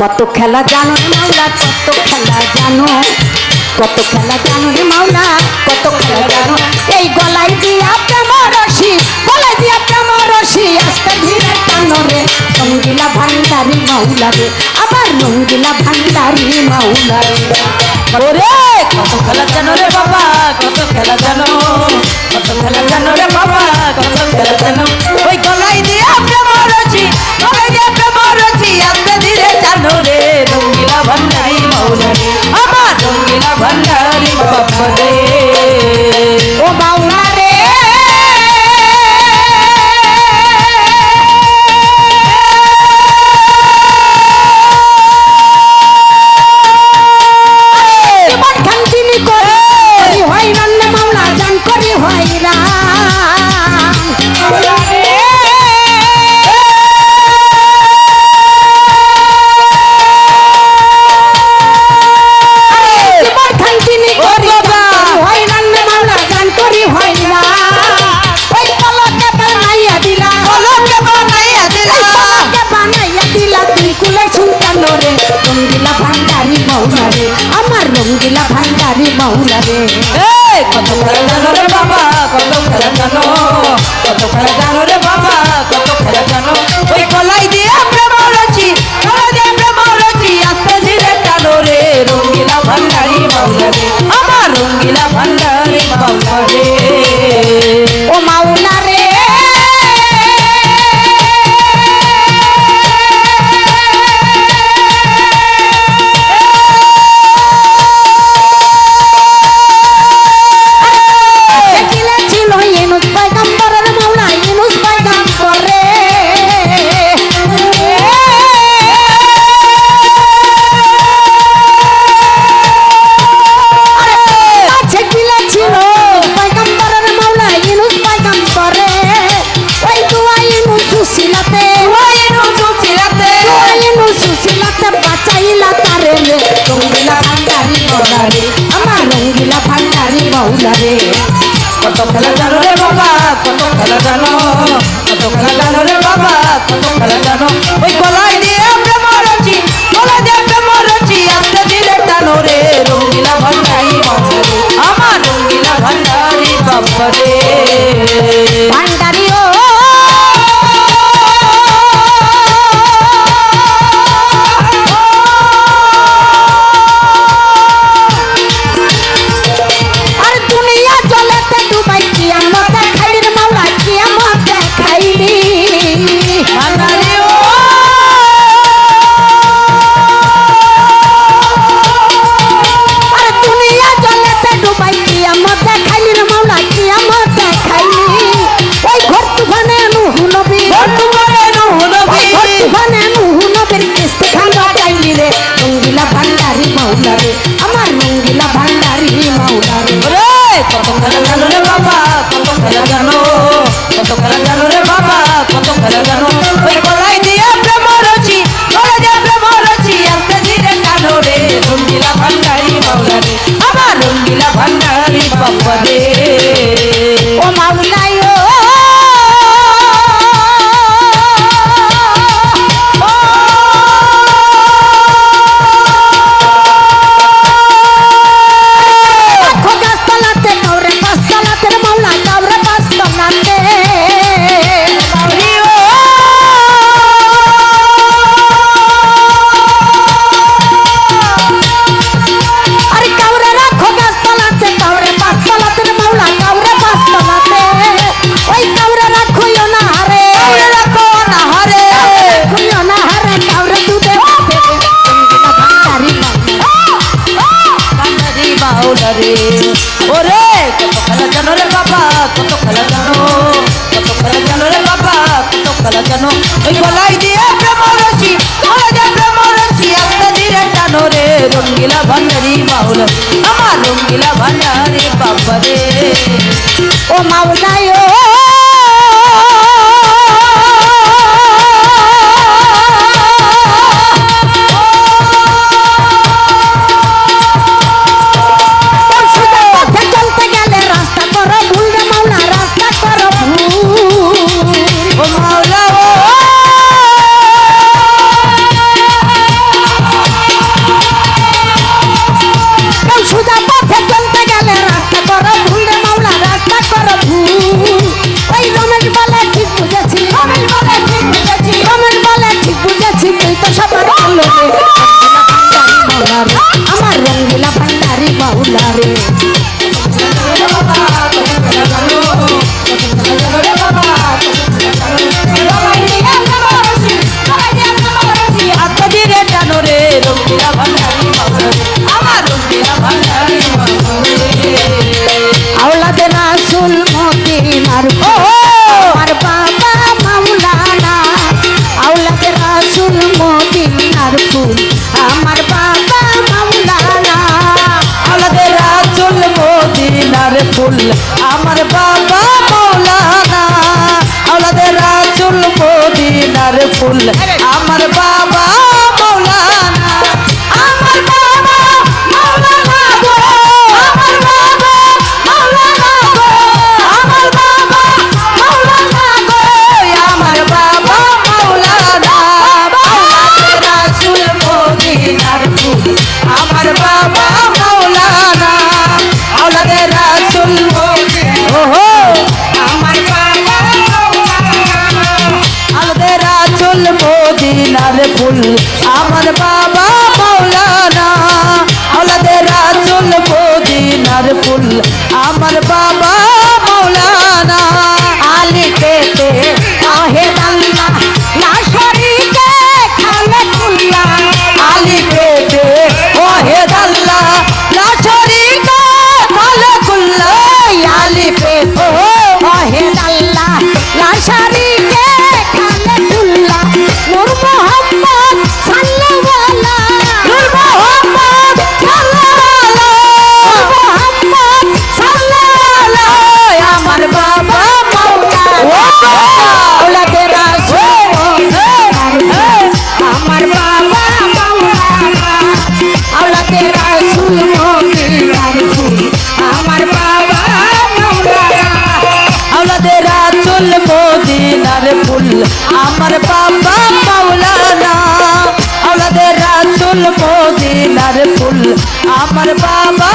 কত খেলা জানো রে মাওলা, কত খেলা জানো কত খেলা জানো রে মাওলা, কত খেলা জানো এই গলায় দিয়া প্রেম রশি, গলায় দিয়া প্রেম রশি, আস্তে ধীরে টানো রে। রঙ্গিলা ভান্ডারি মাওলা রে, আবার রঙ্গিলা ভান্ডারি মাওলা রে। ওরে, কত খেলা জানো রে বাবা, কত খেলা জানো। লাগে কত খেলা জানো রে বাবা কত খেলা জানো কত খেলা জানো রে বাবা কত খেলা জানো ওই কলাই দিয়ে প্রেম রচি কলাই দিয়ে প্রেম রচি আস্তে ধীরে টানো রে রঙ্গিলা ভান্ডারি বাউলা রে আমার রঙ্গিলা ভান্ডারি বাউলা রে জীবনে মুহুনবের ইস্তেখানা পাইলি রে। রঙ্গিলা ভান্ডারি মাওলা রে আমার রঙ্গিলা ভান্ডারি মাওলা কত রে। ওরে, কত খেলা জানো রে বাবা, কত খেলা জানো। কত খেলা জানো রে বাবা, কত খেলা জানো। ওই গলাই দিয়ে প্রেম রসি গলাই দিয়ে প্রেম রসি, একটা ধীরে টানো রে রঙ্গিলা ভান্ডারি বাউল আমার রঙ্গিলা ভান্ডারি বাবা রে। ও মাওলাই ও রাসুল আমার বাবা মৌলানা আওলাদের রাসুল মদিনার ফুল। মদিনার ফুল আমার বা মদিনার ফুল আমার বাবা মাওলানা আমাদের রাসুল মদিনার ফুল আমার বাবা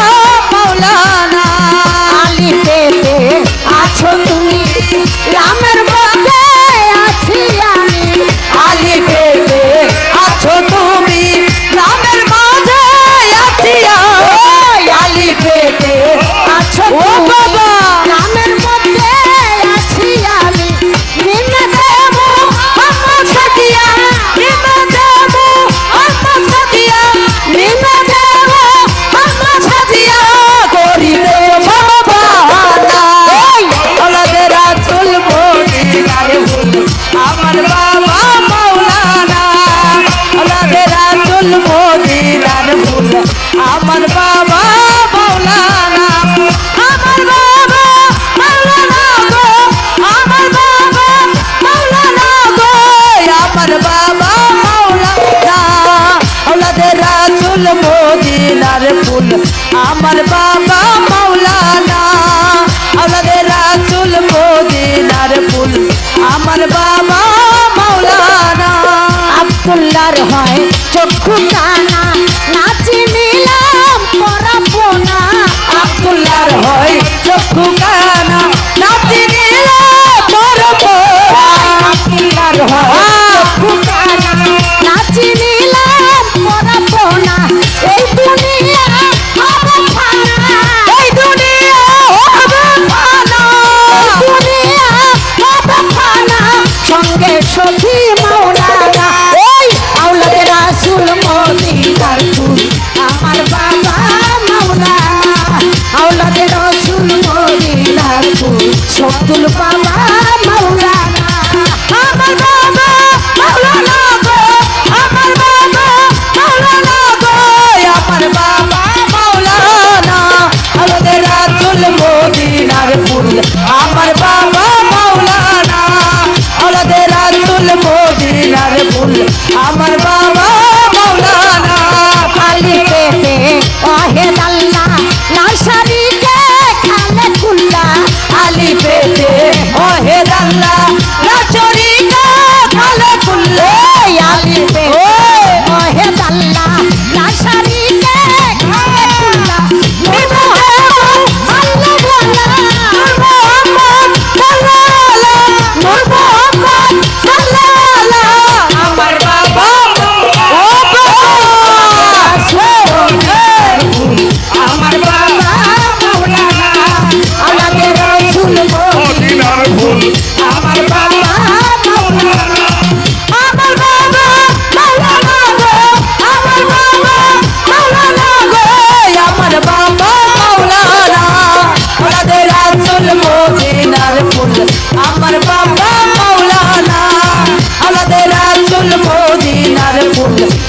আব্দুল বাবা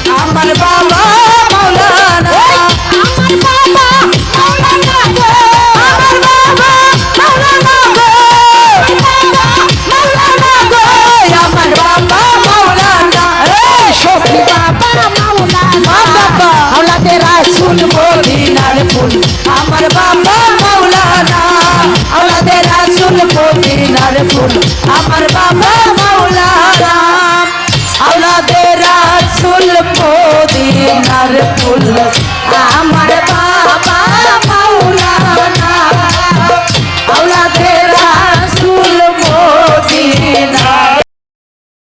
I'm on the bomb.